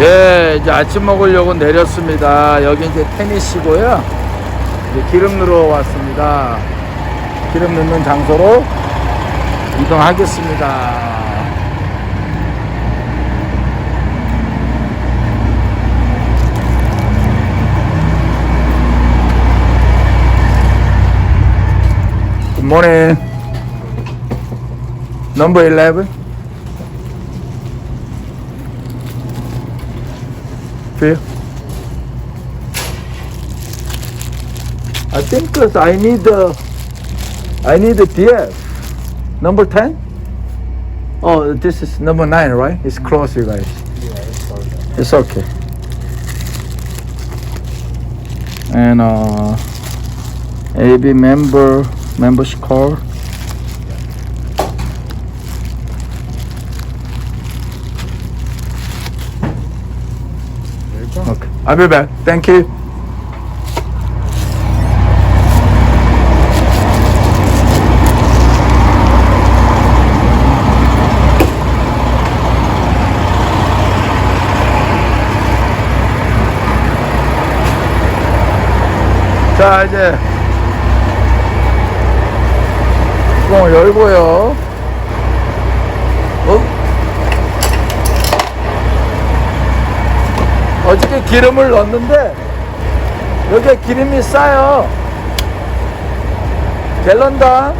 예, 이제 아침 먹으려고 내렸습니다. 여기 이제 테니시고요. 이제 기름 넣으러 왔습니다. 기름 넣는 장소로 이동하겠습니다. Morning. Number 11. Feel? I think 'cause I need the I need the DF. Number 10? Oh, this is number 9, right? It's close, you guys. It's okay. And uh AB member membership card. I'll be back. Thank you. 자, 이제 뚜껑을 열고요. 어저께 기름을 넣었는데 여기에 기름이 싸요. 갤런당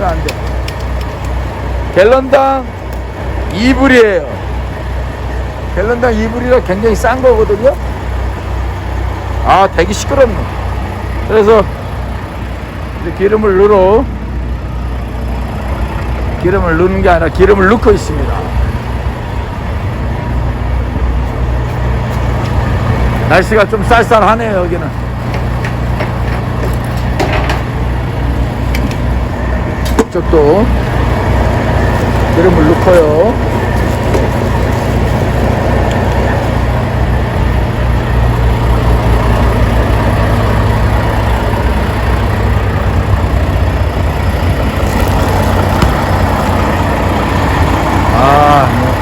안 돼. 갤런당 2불이에요. 갤런당 2불이라 굉장히 싼 거거든요. 아, 되게 시끄럽네. 그래서 기름을 넣어 기름을 넣는 게 아니라 기름을 넣고 있습니다. 날씨가 좀 쌀쌀하네요 여기는 이쪽도 기름을 넣고요 아 뭐.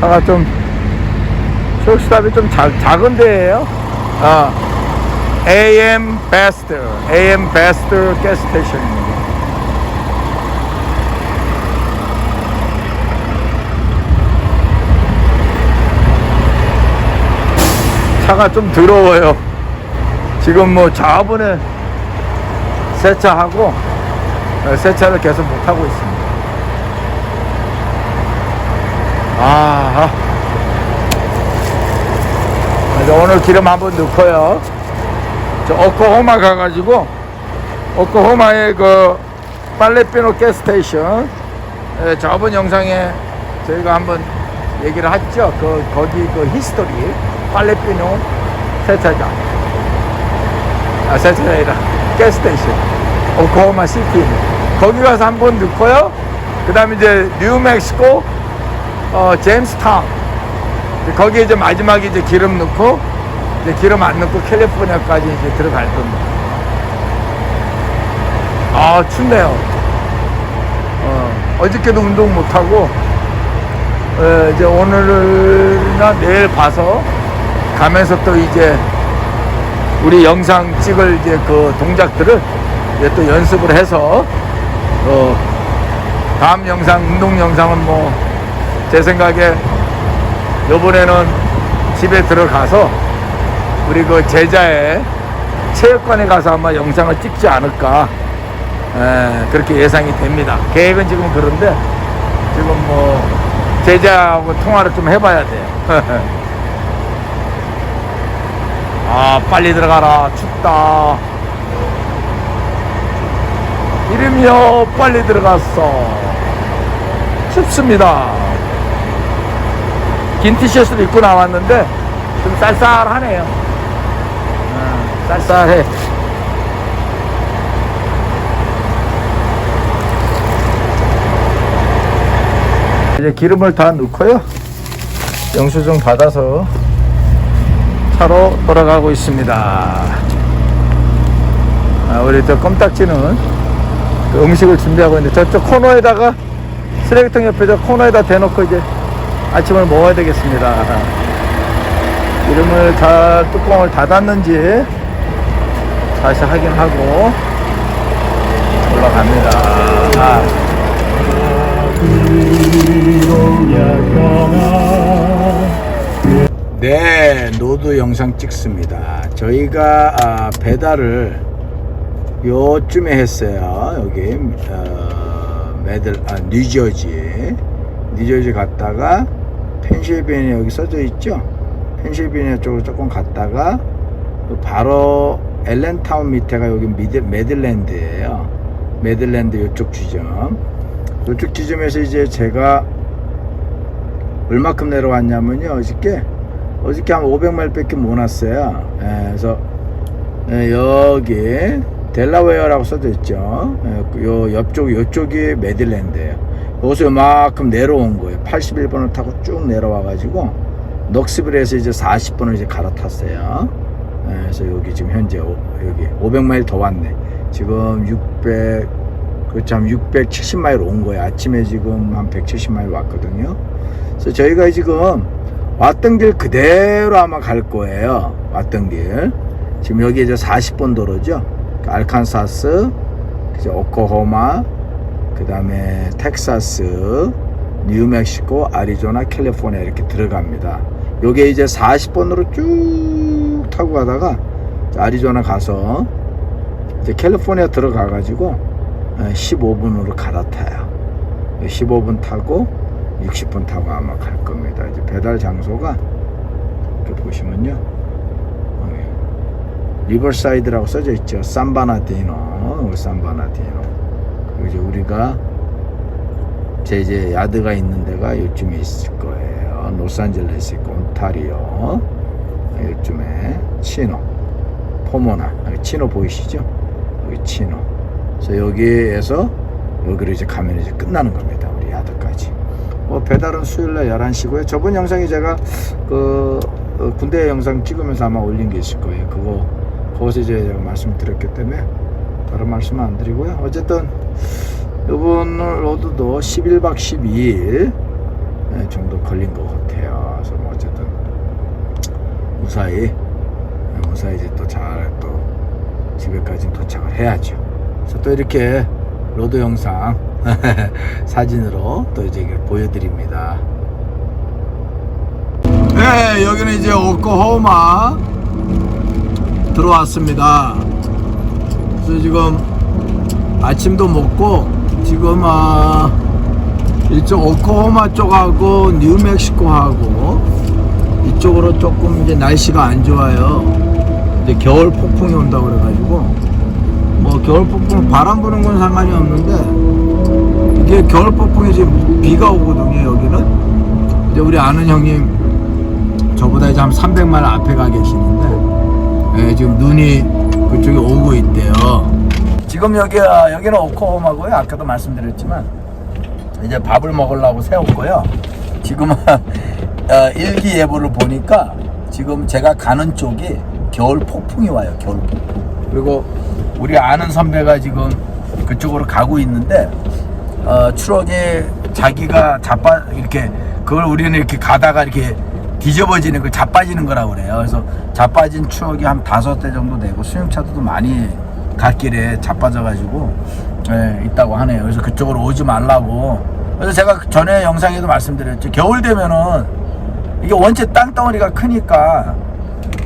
차가 좀 쇼스탑이 좀 작, 작은 데예요. 아, AM Bester, AM Bester 가스 스테이션입니다. 차가 좀 더러워요. 지금 뭐 저번에 세차하고 어, 세차를 계속 못 하고 있습니다. 아. 그래서 오늘 기름 한번 넣고요. 저 오클호마 가가지고 오클호마의 그 빨레피노 가스스테이션 에, 저번 영상에 저희가 한번 얘기를 했죠. 그 거기 그 히스토리 빨레피노 세차장 아 세차장 아니라 가스스테이션 오클호마 시티 거기 가서 한번 넣고요. 그 다음에 이제 뉴멕시코 어, 제임스타운 거기에 이제 마지막에 이제 기름 넣고 이제 기름 안 넣고 캘리포니아까지 이제 들어갈 겁니다. 아 춥네요. 어, 어저께도 운동 못 하고 어, 이제 오늘이나 내일 봐서 가면서 또 이제 우리 영상 찍을 이제 그 동작들을 이제 또 연습을 해서 어, 다음 영상 운동 영상은 뭐 제 생각에 요번에는 집에 들어가서 우리 그 제자의 체육관에 가서 아마 영상을 찍지 않을까 에, 그렇게 예상이 됩니다. 계획은 지금 그런데 지금 뭐 제자하고 통화를 좀 해봐야 돼요. 아 빨리 들어가라 춥다. 이름이요 빨리 들어갔어. 춥습니다. 긴 티셔츠를 입고 나왔는데 좀 쌀쌀하네요. 아, 쌀쌀해. 이제 기름을 다 넣고요. 영수증 받아서 차로 돌아가고 있습니다. 아, 우리 저 껌딱지는 그 음식을 준비하고 있는데 저쪽 코너에다가 쓰레기통 옆에 저 코너에다 대놓고 이제 아침을 먹어야 되겠습니다. 기름을 잘 뚜껑을 닫았는지 다시 확인하고 올라갑니다. 아. 네, 노드 영상 찍습니다. 저희가 아, 배달을 요쯤에 했어요. 여기 어, 메들 아 뉴저지 뉴저지 갔다가 펜실베니아 여기 써져 있죠. 펜실베니아 쪽으로 조금 갔다가 바로 엘렌타운 밑에가 여기 미드, 메들랜드예요. 메들랜드 이쪽 지점. 이쪽 지점에서 이제 제가 얼마큼 내려왔냐면요. 어저께 어저께 한 500마일 밖에 못 왔어요. 예, 그래서 예, 여기 델라웨어라고 써져 있죠. 예, 요 옆쪽 요쪽이 메들랜드예요. 여기서 요만큼 내려온 거예요. 81번을 타고 쭉 내려와 가지고 넉스빌에서 이제 40번을 이제 갈아탔어요. 예, 그래서 여기 지금 현재 오- 여기 500마일 더 왔네. 지금 600 그렇죠. 한 670마일 온 거예요. 아침에 지금 한 170마일 왔거든요. 그래서 저희가 지금 왔던 길 그대로 아마 갈 거예요. 왔던 길. 지금 여기 이제 40번 도로죠. 그 알칸사스, 그죠. 오클라호마, 그 다음에 텍사스, 뉴멕시코, 아리조나, 캘리포니아 이렇게 들어갑니다. 요게 이제 40번으로 쭉 타고 가다가 아리조나 가서 이제 캘리포니아 들어가 가지고 15분으로 갈아타요. 15분 타고 60분 타고 아마 갈 겁니다. 이제 배달 장소가 이렇게 보시면요. 여기 리버사이드라고 써져 있죠. 산바나디노, 산바나디노. 이제 우리가 제 이제 야드가 있는 데가 요쯤에 있을 거예요. 로스앤젤레스 있고 온타리오 요쯤에 치노, 포모나 치노 보이시죠? 여기 치노. 그래서 여기에서 여기로 이제 가면 이제 끝나는 겁니다. 우리 야드까지. 뭐 배달은 수요일 날 11시고요. 저번 영상에 제가 그 어, 군대 영상 찍으면서 아마 올린 게 있을 거예요. 그거 거기서 이제 제가 말씀드렸기 때문에 다른 말씀은 안 드리고요. 어쨌든 이번 로드도 11박 12일 네, 정도 걸린 것 같아요. 그래서 뭐 어쨌든 무사히 네, 무사히 이제 또 잘 또 집에까지 도착을 해야죠. 그래서 또 이렇게 로드 영상 사진으로 또 이제 보여드립니다. 네, 여기는 이제 오클라호마 들어왔습니다. 그래서 지금 아침도 먹고 지금 아 이쪽 오클라호마 쪽하고 뉴멕시코하고 이쪽으로 조금 이제 날씨가 안 좋아요. 이제 겨울 폭풍이 온다고 그래가지고 뭐 겨울 폭풍 바람 부는 건 상관이 없는데 이게 겨울 폭풍이 지금 비가 오거든요 여기는 이제 우리 아는 형님 저보다 이제 한 300마일 앞에 가 계시는데 예, 지금 눈이 그쪽에 오고 있대요 지금 여기 아, 여기는 오클라호마고요. 아까도 말씀드렸지만 이제 밥을 먹으려고 세웠고요. 지금 어, 일기예보를 보니까 지금 제가 가는 쪽이 겨울 폭풍이 와요 겨울 폭풍. 그리고 우리 아는 선배가 지금 그쪽으로 가고 있는데 어, 추억에 자기가 자빠 이렇게 그걸 우리는 이렇게 가다가 이렇게 뒤집어지는 걸 자빠지는 거라고 그래요. 그래서 자빠진 추억이 한 다섯 대 정도 되고 수용차도 많이 갓길에 자빠져가지고 예, 있다고 하네요. 그래서 그쪽으로 오지 말라고. 그래서 제가 전에 영상에도 말씀드렸죠. 겨울 되면은 이게 원체 땅덩어리가 크니까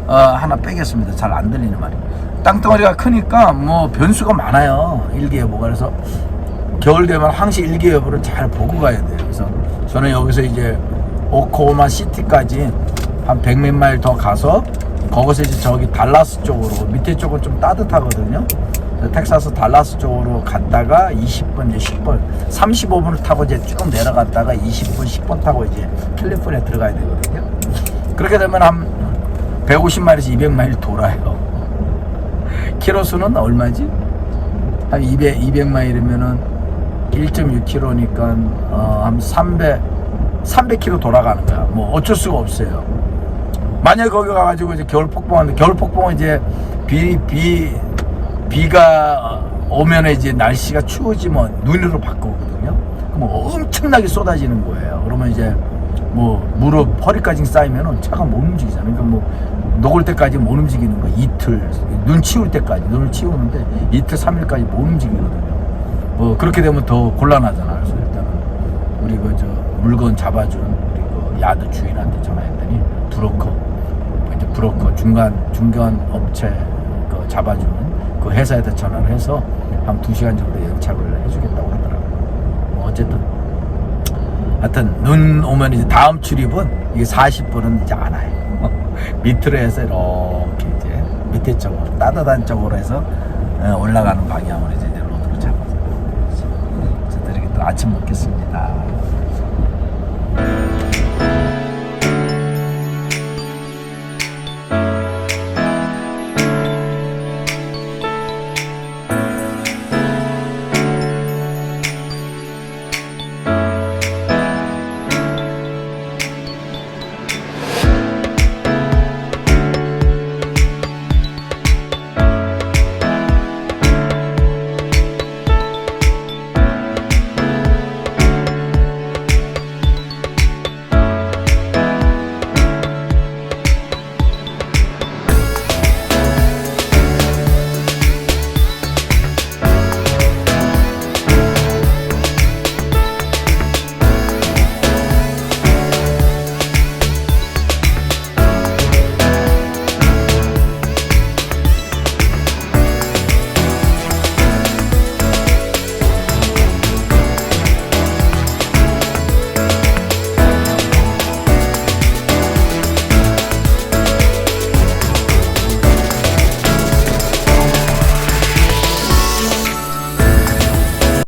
어, 하나 빼겠습니다. 잘 안 들리는 말이. 땅덩어리가 크니까 뭐 변수가 많아요. 일기예보가 그래서 겨울 되면 항시 일기예보를 잘 보고 가야 돼요. 그래서 저는 여기서 이제 오클라호마 시티까지 한 100몇 마일 더 가서 거기서 이제 저기 달라스 쪽으로 밑에 쪽은 좀 따뜻하거든요. 텍사스 달라스 쪽으로 갔다가 20분 이제 10분 35분을 타고 이제 쭉 내려갔다가 20분 10분 타고 이제 캘리포니아 들어가야 되거든요. 그렇게 되면 한 150마일에서 200마일 돌아요. 키로수는 얼마지? 한 200, 200마일이면은 1.6km니까 어, 한 300, 300km 돌아가는 거야. 뭐 어쩔 수가 없어요. 만약에 거기 가가지고 이제 겨울 폭풍하는데 겨울 폭풍은 이제 비, 비, 비가 오면 이제 날씨가 추워지면 눈으로 바꾸거든요. 그럼 엄청나게 쏟아지는 거예요. 그러면 이제 뭐 무릎 허리까지 쌓이면은 차가 못 움직이잖아. 그러니까 뭐 녹을 때까지 못 움직이는 거 이틀 눈 치울 때까지 눈을 치우는데 이틀 삼일까지못 움직이거든요. 뭐 그렇게 되면 더 곤란하잖아. 그래서 일단은 우리 그 저 물건 잡아준 우리 그 야드 주인한테 전화했더니 브로커 이제 브로커 중간 중간 업체 그 잡아주는 그 회사에다 전화를 해서 한 두 시간 정도 연착을 해주겠다고 하더라고요. 뭐 어쨌든 하여튼 눈 오면 이제 다음 출입은 이게 40분은 이제 안 와요. 밑으로 해서 이렇게 이제 밑에 쪽으로 따뜻한 쪽으로 해서 어, 올라가는 방향으로 이제 로드로 잡아서. 이렇게 또 아침 먹겠습니다.